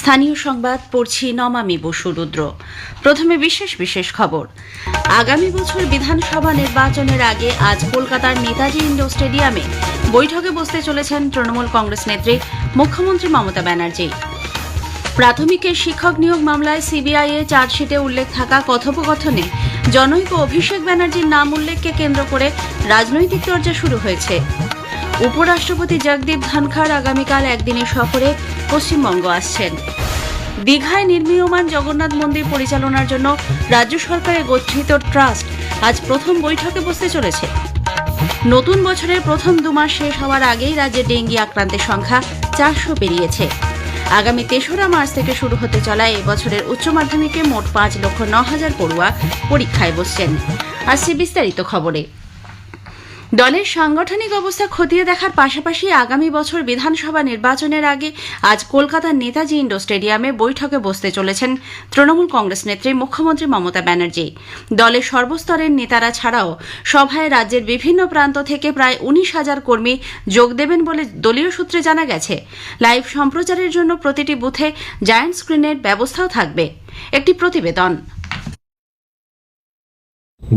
স্থানীয় সংবাদ পড়ছি নমামি বসু রুদ্র। প্রথমে বিশেষ বিশেষ খবর। আগামী বছর বিধানসভা নির্বাচনের আগে আজ কলকাতার নেতাজি ইন্ডোর স্টেডিয়ামে বৈঠকে বসতে চলেছেন তৃণমূল কংগ্রেস নেত্রী মুখ্যমন্ত্রী মমতা ব্যানার্জি। প্রাথমিকের শিক্ষক নিয়োগ মামলায় সিবিআই এ চার্জশিটে উল্লেখ থাকা কথোপকথনে জনৈক অভিষেক ব্যানার্জির নাম উল্লেখকে কেন্দ্র করে রাজনৈতিক চর্চা শুরু হয়েছে। উপরাষ্ট্রপতি জগদীপ ধনখড় আগামীকাল একদিনের সফরে পশ্চিমবঙ্গ আসছেন। দীঘায় নির্মীয়মান জগন্নাথ মন্দির পরিচালনার জন্য রাজ্য সরকারের গঠিত ট্রাস্ট আজ প্রথম বৈঠকে বসতে চলেছে। নতুন বছরের প্রথম দুমাস শেষ হওয়ার আগেই রাজ্যে ডেঙ্গি আক্রান্তের সংখ্যা চারশো পেরিয়েছে। আগামী তেসরা মার্চ থেকে শুরু হতে চলা এবছরের উচ্চ মাধ্যমিকে মোট পাঁচ লক্ষ ন হাজার পড়ুয়া পরীক্ষায় বসছেন। আসছে বিস্তারিত খবরে। দলের সাংগঠনিক অবস্থা খতিয়ে দেখার পাশাপাশি আগামী বছর বিধানসভা নির্বাচনের আগে আজ কলকাতার নেতাজি ইন্ডোর স্টেডিয়ামে বৈঠকে বসতে চলেছেন তৃণমূল কংগ্রেস নেত্রী মুখ্যমন্ত্রী মমতা ব্যানার্জি। দলের সর্বস্তরের নেতারা ছাড়াও সভায় রাজ্যের বিভিন্ন প্রান্ত থেকে প্রায় উনিশ হাজার কর্মী যোগ দেবেন বলে দলীয় সূত্রে জানা গেছে। লাইভ সম্প্রচারের জন্য প্রতিটি বুথে জায়ান্ট স্ক্রিনের ব্যবস্থাও থাকবে। একটি প্রতিবেদন।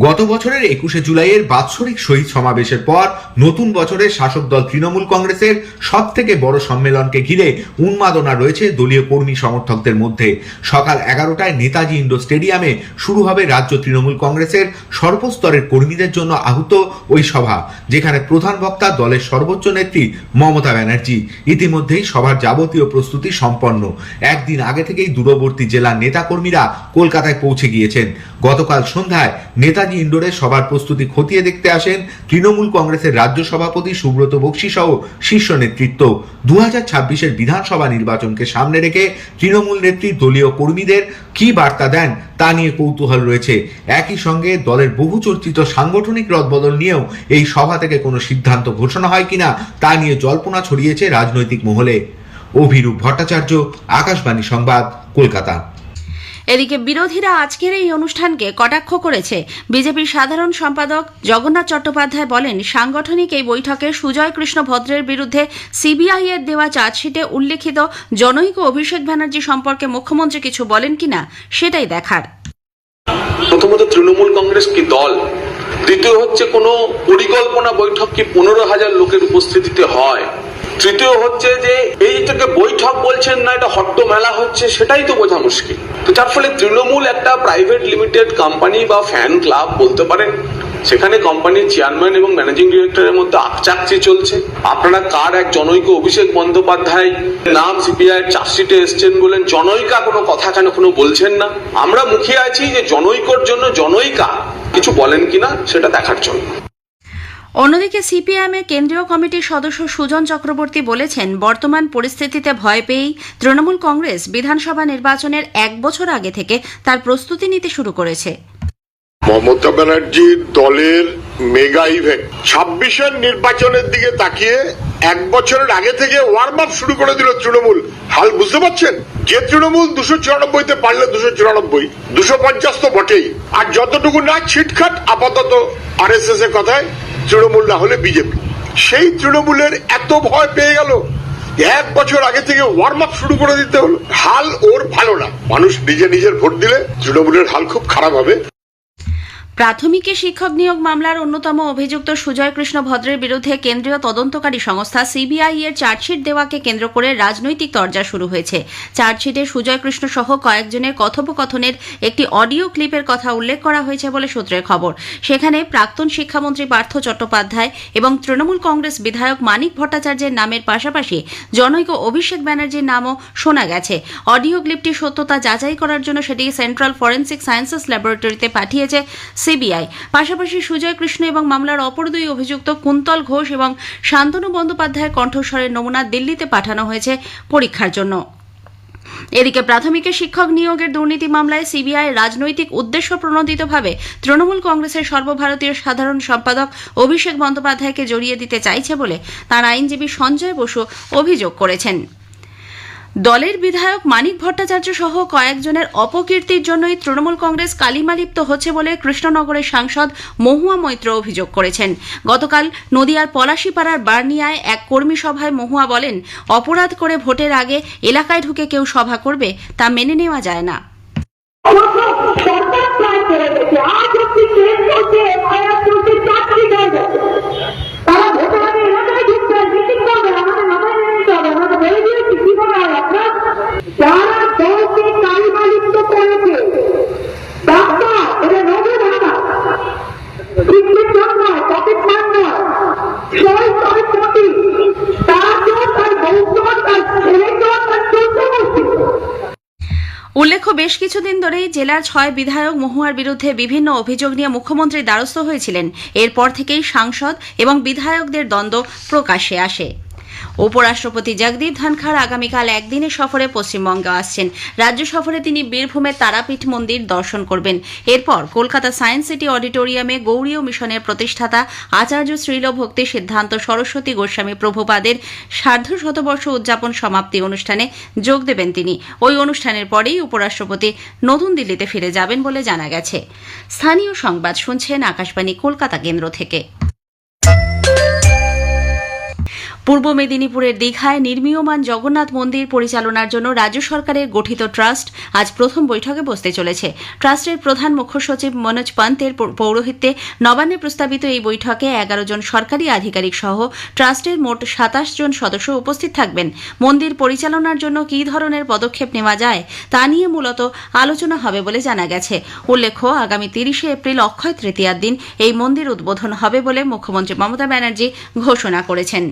গত বছরের একুশে জুলাইয়ের বাৎসরিক শহীদ সমাবেশের পর নতুন বছরে শাসক দল তৃণমূল কংগ্রেসের সব থেকে বড় সম্মেলনকে ঘিরে উন্মাদনা রয়েছে দলীয় কর্মী সমর্থকদের মধ্যে। সকাল এগারোটায় নেতাজি ইন্ডোর স্টেডিয়ামে শুরু হবে রাজ্য তৃণমূল কংগ্রেসের সর্বস্তরের কর্মীদের জন্য আহত ওই সভা, যেখানে প্রধান বক্তা দলের সর্বোচ্চ নেত্রী মমতা ব্যানার্জি। ইতিমধ্যেই সভার যাবতীয় প্রস্তুতি সম্পন্ন। একদিন আগে থেকেই দূরবর্তী জেলার নেতাকর্মীরা কলকাতায় পৌঁছে গিয়েছেন। গতকাল সন্ধ্যায় নেতাজি ইন্ডোরে সভার প্রস্তুতি খতিয়ে দেখতে আসেন তৃণমূল কংগ্রেসের রাজ্য সভাপতি সুব্রত বক্সি সহ শীর্ষ নেতৃত্ব। দু হাজার ছাব্বিশের বিধানসভা নির্বাচনকে সামনে রেখে তৃণমূল নেত্রী দলীয় কর্মীদের কি বার্তা দেন তা নিয়ে কৌতূহল রয়েছে। একই সঙ্গে দলের বহু চর্চিত সাংগঠনিক রদবদল নিয়েও এই সভা থেকে কোনো সিদ্ধান্ত ঘোষণা হয় কিনা তা নিয়ে জল্পনা ছড়িয়েছে রাজনৈতিক মহলে। অভিরূপ ভট্টাচার্য, আকাশবাণী সংবাদ, কলকাতা। এদিকে বিরোধীরা আজকের এই অনুষ্ঠানকে কটাক্ষ করেছে। বিজেপির সাধারণ সম্পাদক জগন্নাথ চট্টোপাধ্যায় বলেন, সাংগঠনিক এই বৈঠকে সুজয় কৃষ্ণ ভদ্রের বিরুদ্ধে সিবিআই এর দেওয়া চার্জশিটে উল্লেখিত জনৈক অভিষেক ব্যানার্জি সম্পর্কে মুখ্যমন্ত্রী কিছু বলেন কিনা, সেটাই দেখার। প্রথমত তৃণমূল কংগ্রেস কি দল? দ্বিতীয় হচ্ছে কোনো পরিকল্পনা বৈঠক কি পনেরো হাজার লোকের উপস্থিতিতে হয়? তৃতীয় হচ্ছে যে এই এইটাকে বৈঠক বলছেন না, এটা হট্ট মেলা হচ্ছে, সেটাই তো বোঝা মুশকিল। তো যার ফলে তৃণমূল একটা প্রাইভেট লিমিটেড কোম্পানি বা ফ্যান ক্লাব বলতে পারেন, সেখানে কোম্পানির চেয়ারম্যান এবং ম্যানেজিং ডিরেক্টরের মধ্যে আকচাকচি চলছে। আপনারা কার এক জনৈক অভিষেক বন্দ্যোপাধ্যায়, নাম সিপিআই চার্জশিটে এসছেন বলেন, জনৈকা কোনো কথা কেন কোনো বলছেন না। আমরা মুখিয়ে আছি যে জনৈকর জন্য জনৈকা কিছু বলেন কিনা, সেটা দেখার জন্য। অন্যদিকে সিপিআইএম এর কেন্দ্রীয় কমিটির সদস্য সুজন চক্রবর্তী বলেছেন, বর্তমান পরিস্থিতিতে ভয় পেয়েই তৃণমূল কংগ্রেস বিধানসভা নির্বাচনের এক বছর আগে থেকে তার প্রস্তুতি নিতে শুরু করেছে। মমতা ব্যানার্জির দলের মেগা ইভেন্ট ছাব্বিশের নির্বাচনের দিকে তাকিয়ে এক বছরের আগে থেকে ওয়ার্ম আপ শুরু করে দিল তৃণমূল। হাল বুঝতে পারছেন? যে তৃণমূল দুশো চুরানব্বইতে পারলে দুশো চুরানব্বই, দুশো পঞ্চাশ তো বটেই। আর যতটুকু না ছিটখাট আপাতত আর এস এস এর কথায় তৃণমূল না হলে বিজেপি। সেই তৃণমূলের এত ভয় পেয়ে গেল, এক বছর আগে থেকে ওয়ার্ম আপ শুরু করে দিতে হলো। হাল ওর ভালো না। মানুষ নিজে নিজের ভোট দিলে তৃণমূলের হাল খুব খারাপ হবে। প্রাথমিকে শিক্ষক নিয়োগ মামলার অন্যতম অভিযুক্ত সুজয় কৃষ্ণ ভদ্রের বিরুদ্ধে কেন্দ্রীয় তদন্তকারী সংস্থা সিবিআই এর চার্জশিট দেওয়াকে কেন্দ্র করে রাজনৈতিক তরজা শুরু হয়েছে। চার্জশিটে সুজয় কৃষ্ণ সহ কয়েকজনের কথোপকথনের একটি অডিও ক্লিপের কথা উল্লেখ করা হয়েছে বলে সূত্রের খবর। সেখানে প্রাক্তন শিক্ষামন্ত্রী পার্থ চট্টোপাধ্যায় এবং তৃণমূল কংগ্রেস বিধায়ক মানিক ভট্টাচার্যের নামের পাশাপাশি জনৈক অভিষেক ব্যানার্জির নামও শোনা গেছে। অডিও ক্লিপটি সত্যতা যাচাই করার জন্য সেটি সেন্ট্রাল ফরেন্সিক সায়েন্সেস ল্যাবরেটরিতে পাঠিয়েছে সিবিআই। পাশাপাশি সুজয় কৃষ্ণ এবং মামলার অপর দুই অভিযুক্ত কুন্তল ঘোষ এবং শান্তনু বন্দ্যোপাধ্যায়ের কণ্ঠস্বরের নমুনা দিল্লিতে পাঠানো হয়েছে পরীক্ষার জন্য। এদিকে প্রাথমিকে শিক্ষক নিয়োগের দুর্নীতি মামলায় সিবিআই রাজনৈতিক উদ্দেশ্য প্রণোদিতভাবে তৃণমূল কংগ্রেসের সর্বভারতীয় সাধারণ সম্পাদক অভিষেক বন্দ্যোপাধ্যায়কে জড়িয়ে দিতে চাইছে বলে তার আইনজীবী সঞ্জয় বসু অভিযোগ করেছেন। দলের বিধায়ক মানিক ভট্টাচার্য সহ কয়েকজনের অপকীর্তির জন্যই তৃণমূল কংগ্রেস কালিমালিপ্ত হচ্ছে বলে কৃষ্ণনগরের সাংসদ মহুয়া মৈত্র অভিযোগ করেছেন। গতকাল নদিয়ার পলাশীপাড়ার বার্নিয়ায় এক কর্মী সভায় মহুয়া বলেন, অপরাধ করে ভোটের আগে এলাকায় ঢুকে কেউ সভা করবে, তা মেনে নেওয়া যায় না। আজ বেশ কিছুদিন ধরেই জেলার ছয় বিধায়ক মহুয়ার বিরুদ্ধে বিভিন্ন অভিযোগ নিয়ে মুখ্যমন্ত্রী দ্বারস্থ হয়েছিলেন। এরপর থেকেই সাংসদ এবং বিধায়কদের দ্বন্দ্ব প্রকাশ্যে আসে। উপরাষ্ট্রপতি জগদীপ ধনখড় আগামীকাল একদিনের সফরে পশ্চিমবঙ্গে আসছেন। রাজ্য সফরে তিনি বীরভূমের তারাপীঠ মন্দির দর্শন করবেন। এরপর কলকাতা সায়েন্স সিটি অডিটোরিয়ামে গৌরীয় মিশনের প্রতিষ্ঠাতা আচার্য শ্রীল ভক্তি সিদ্ধান্ত, সরস্বতী গোস্বামী প্রভুপাদের সার্ধ শতবর্ষ উদযাপন সমাপ্তি অনুষ্ঠানে যোগ দেবেন তিনি। ওই অনুষ্ঠানের পরেই উপরাষ্ট্রপতি নতুন দিল্লিতে ফিরে যাবেন বলে জানা গেছে। স্থানীয় সংবাদ শুনছেন আকাশবাণী কলকাতা কেন্দ্র থেকে। পূর্ব মেদিনীপুরের দীঘায় নির্মীয়মান জগন্নাথ মন্দির পরিচালনার জন্য রাজ্য সরকারের গঠিত ট্রাস্ট আজ প্রথম বৈঠকে বসতে চলেছে। ট্রাস্টের প্রধান মুখ্য সচিব মনোজ পান্তের পৌরোহিত্যে নবান্নে প্রস্তাবিত এই বৈঠকে এগারো জন সরকারি আধিকারিক সহ ট্রাস্টের মোট সাতাশ জন সদস্য উপস্থিত থাকবেন। মন্দির পরিচালনার জন্য কী ধরনের পদক্ষেপ নেওয়া যায় তা নিয়ে মূলত আলোচনা হবে বলে জানা গেছে। উল্লেখ্য, আগামী তিরিশে এপ্রিল অক্ষয় তৃতীয়ার দিন এই মন্দির উদ্বোধন হবে বলে মুখ্যমন্ত্রী মমতা ব্যানার্জি ঘোষণা করেছেন।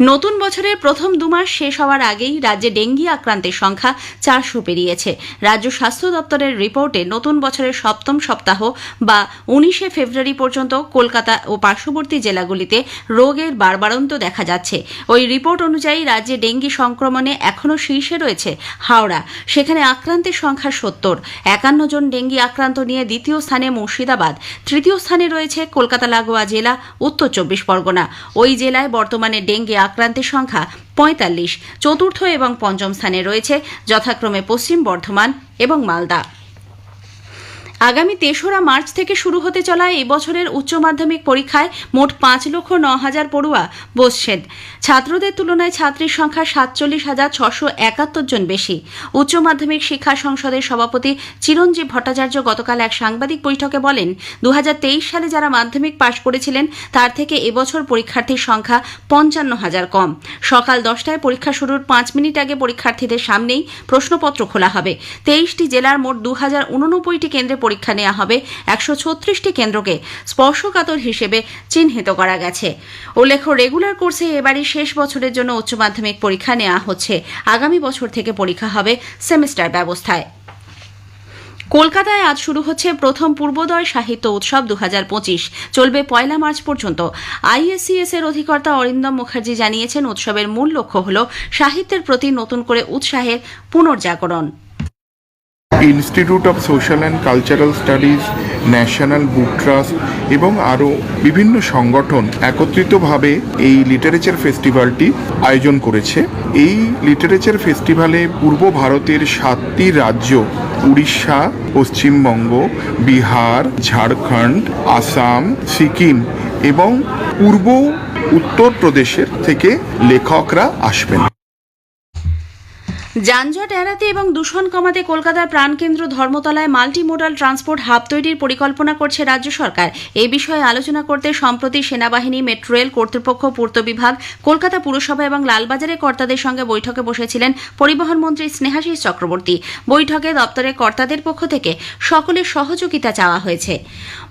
নতুন বছরের প্রথম দুমাস শেষ হওয়ার আগেই রাজ্যে ডেঙ্গি আক্রান্তের সংখ্যা চারশো পেরিয়েছে। রাজ্য স্বাস্থ্য দপ্তরের রিপোর্টে নতুন বছরের সপ্তম সপ্তাহ বা উনিশে ফেব্রুয়ারি পর্যন্ত কলকাতা ও পার্শ্ববর্তী জেলাগুলিতে রোগের বাড়বাড়ন্ত দেখা যাচ্ছে। ওই রিপোর্ট অনুযায়ী রাজ্যে ডেঙ্গি সংক্রমণে এখনও শীর্ষে রয়েছে হাওড়া। সেখানে আক্রান্তের সংখ্যা সত্তর। একান্ন জন ডেঙ্গি আক্রান্ত নিয়ে দ্বিতীয় স্থানে মুর্শিদাবাদ। তৃতীয় স্থানে রয়েছে কলকাতা লাগোয়া জেলা, উত্তর চব্বিশ পরগনা। ওই জেলায় বর্তমানে ডেঙ্গি আক্রান্তের সংখ্যা পঁয়তাল্লিশ। চতুর্থ এবং পঞ্চম স্থানে রয়েছে যথাক্রমে পশ্চিম বর্ধমান এবং মালদা। আগামী তেসরা মার্চ থেকে শুরু হতে চলা এই বছরের উচ্চ মাধ্যমিক পরীক্ষায় মোট পাঁচ লক্ষ ন হাজার পড়ুয়া বসছেন। ছাত্রদের তুলনায় ছাত্রীর সংখ্যা সাতচল্লিশ হাজার ছশো একাত্তর জন বেশি। উচ্চ মাধ্যমিক শিক্ষা সংসদের সভাপতি চিরঞ্জীব ভট্টাচার্য গতকাল এক সাংবাদিক বৈঠকে বলেন দু হাজার তেইশ সালে যারা মাধ্যমিক পাশ করেছিলেন, তার থেকে এবছর পরীক্ষার্থীর সংখ্যা পঞ্চান্ন হাজার কম। সকাল দশটায় পরীক্ষা শুরুর পাঁচ মিনিট আগে পরীক্ষার্থীদের সামনেই প্রশ্নপত্র খোলা হবে। তেইশটি জেলার মোট দু হাজার উননব্বইটি কেন্দ্রে পরীক্ষা নেওয়া হবে একশো ছত্রিশটি কেন্দ্রকে স্পর্শকাতর হিসেবে চিহ্নিত করা গেছে। উল্লেখ্য, রেগুলার কোর্সে এবারই শেষ বছরের জন্য উচ্চ মাধ্যমিক পরীক্ষা নেওয়া হচ্ছে। আগামী বছর থেকে পরীক্ষা হবে সেমিস্টার ব্যবস্থায়। কলকাতায় আজ শুরু হচ্ছে প্রথম পূর্বোদয় সাহিত্য উৎসব দু হাজার পঁচিশ। চলবে পয়লা মার্চ পর্যন্ত। আইএসসিএস এর অধিকর্তা অরিন্দম মুখার্জি জানিয়েছেন, উৎসবের মূল লক্ষ্য হল সাহিত্যের প্রতি নতুন করে উৎসাহের পুনর্জাগরণ। Institute of social and cultural studies national book trust এবং আরও বিভিন্ন সংগঠন একত্রিতভাবে এই লিটারেচার ফেস্টিভ্যালটি আয়োজন করেছে। এই লিটারেচার ফেস্টিভ্যালে পূর্ব ভারতের সাতটি রাজ্য, উড়িষ্যা, পশ্চিমবঙ্গ, বিহার, ঝাড়খণ্ড, আসাম, সিকিম এবং পূর্ব উত্তরপ্রদেশের থেকে লেখকরা আসবেন। যানজট এড়াতে এবং দূষণ কমাতে কলকাতার প্রাণকেন্দ্র ধর্মতলায় মাল্টি মোডাল ট্রান্সপোর্ট হাব তৈরির পরিকল্পনা করছে রাজ্য সরকার। এই বিষয়ে আলোচনা করতে সম্প্রতি সেনাবাহিনী, মেট্রো রেল, কর্তৃপক্ষ, পূর্ত বিভাগ, কলকাতা পুরসভা এবং লালবাজারের কর্তাদের সঙ্গে বৈঠকে বসেছিলেন পরিবহন মন্ত্রী স্নেহাশিস চক্রবর্তী। বৈঠকে দপ্তরের কর্তাদের পক্ষ থেকে সকলের সহযোগিতা চাওয়া হয়েছে।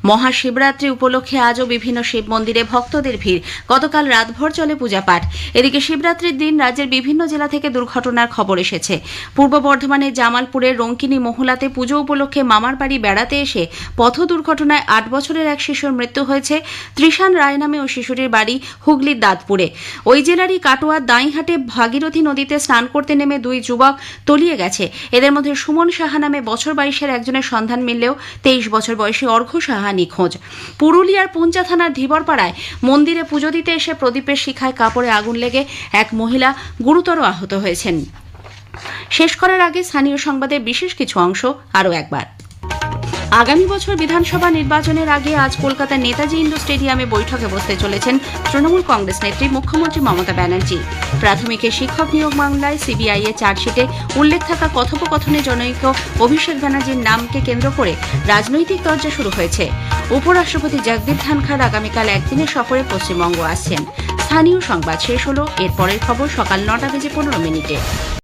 মহাশিবরাত্রি উপলক্ষে আজও বিভিন্ন শিব মন্দিরে ভক্তদের ভিড়। গতকাল রাতভর চলে পূজা পাঠ এদিকে শিবরাত্রির দিন রাজ্যের বিভিন্ন জেলা থেকে দুর্ঘটনার খবর এসেছে। এসেছে। পূর্ব বর্ধমানের জামালপুরের রঙ্কিনী মহলাতে পুজো উপলক্ষে মামার বাড়ি বেড়াতে এসে পথ দুর্ঘটনায় আট বছরের এক শিশুর মৃত্যু হয়েছে। ত্রিশান রায় নামে ওই শিশুটির বাড়ি হুগলির দাঁতপুরে। ওই জেলারই কাটোয়ার দাঁইহাটে ভাগীরথী নদীতে স্নান করতে নেমে দুই যুবক তলিয়ে গেছে। এদের মধ্যে সুমন সাহা নামে বছর বাইশের একজনের সন্ধান মিললেও তেইশ বছর বয়সী অর্ঘ্য সাহা নিখোঁজ। পুরুলিয়ার পুঞ্চা থানার ধীবরপাড়ায় মন্দিরে পুজো দিতে এসে প্রদীপের শিখায় কাপড়ে আগুন লেগে এক মহিলা গুরুতর আহত হয়েছেন। শেষ করার আগে স্থানীয় সংবাদের বিশেষ কিছু অংশ আরও একবার। আগামী বছর বিধানসভা নির্বাচনের আগে আজ কলকাতার নেতাজি ইন্ডো স্টেডিয়ামে বৈঠকে বসতে চলেছেন তৃণমূল কংগ্রেস নেত্রী মুখ্যমন্ত্রী মমতা ব্যানার্জি। প্রাথমিকে শিক্ষক নিয়োগ মামলায় সিবিআই এর চার্জশিটে উল্লেখ থাকা কথোপকথনে জনৈক অভিষেক ব্যানার্জির নামকে কেন্দ্র করে রাজনৈতিক চর্চা শুরু হয়েছে। উপরাষ্ট্রপতি জগদীপ ধনখড় আগামীকাল একদিনের সফরে পশ্চিমবঙ্গ আসছেন। স্থানীয় সংবাদ শেষ হলো, এরপরের খবর সকাল নটা বেজে পনেরো মিনিটে।